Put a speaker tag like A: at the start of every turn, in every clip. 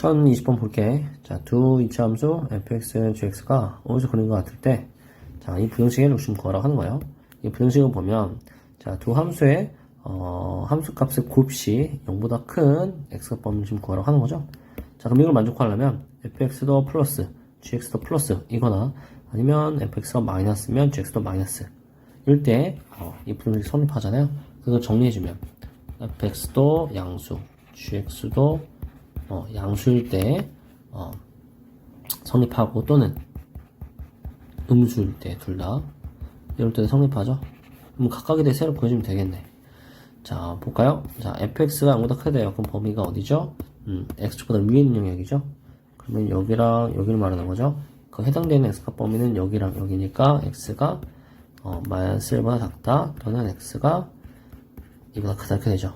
A: 1020번 볼게. 자, 두 이차함수 fx, gx가 어디서 그린 것 같을 때, 자, 이 부등식의 욕심 구하라고 하는 거예요. 이 부등식을 보면, 자, 두 함수의, 어, 함수 값의 곱시 0보다 큰 x가 범심 구하라고 하는 거죠. 자, 그럼 이걸 만족하려면 fx도 플러스, gx도 플러스, 이거나, 아니면 fx가 마이너스면 gx도 마이너스. 이럴 때, 어, 이 부등식 성립하잖아요. 그거 정리해주면, fx도 양수, gx도 어, 양수일 때 어, 성립하고 또는 음수일 때 둘 다 이럴 때 성립하죠. 그럼 각각에 대해 새로 보여주면 되겠네. 자 볼까요? 자 fx가 0보다 크대요. 그럼 범위가 어디죠? 음, x축보다 위에 있는 영역이죠. 그러면 여기랑 여기를 말하는 거죠. 그 해당되는 x값 범위는 여기랑 여기니까 x가 어, 마이너스 1보다 작다 또는 x가 이보다 크다 이렇게 되죠.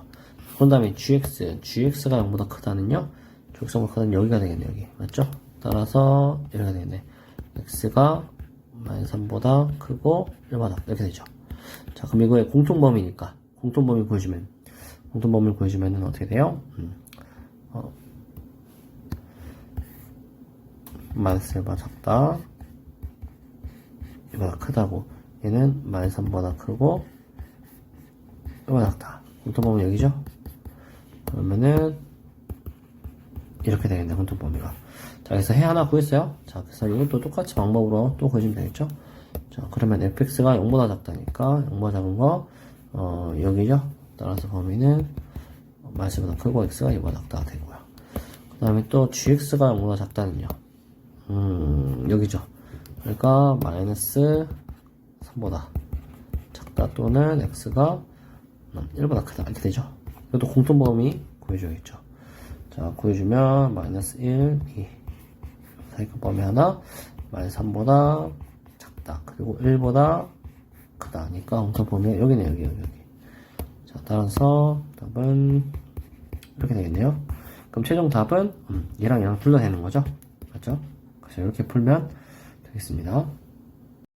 A: 그런 다음에 gx, gx가 0보다 크다는요. Gx가 크다는 여기가 되겠네 여기 맞죠? 따라서 이렇게 되겠네. x가 마이너스 3보다 크고 1보다 작다 이렇게 되죠. 자 그럼 이거의 공통범위니까 공통범위 구해주면 공통범위를 구해주면은 어떻게 돼요? 음, 어, 마이너스 1보다 작다 1보다 크다고 얘는 마이너스 3보다 크고 1보다 작다 공통범위 여기죠? 그러면은 이렇게 되겠네 공통범위가. 자 그래서 해 하나 구했어요. 자 그래서 이것도 똑같이 방법으로 또 구해주면 되겠죠? 자 그러면 fx가 0보다 작다니까 0보다 작은 거 어, 여기죠? 따라서 범위는 마이너스보다 크고 x가 2보다 작다가 되고요 그 다음에 또 gx가 0보다 작다는요? 음 여기죠? 그러니까 마이너스 3보다 작다 또는 x가 1보다 크다. 이렇게 되죠? 이것도 공통 범위 구해줘야겠죠 자 구해주면 마이너스 1, 2 사이클 범위 하나 마이너스 3보다 작다. 그리고 1보다 크다니까 공통범위가 여기네 여기 여기 여기. 자 따라서 답은 이렇게 되겠네요. 그럼 최종 답은 음, 얘랑 얘랑 둘 다 되는 거죠? 맞죠? 그래서 이렇게 풀면 되겠습니다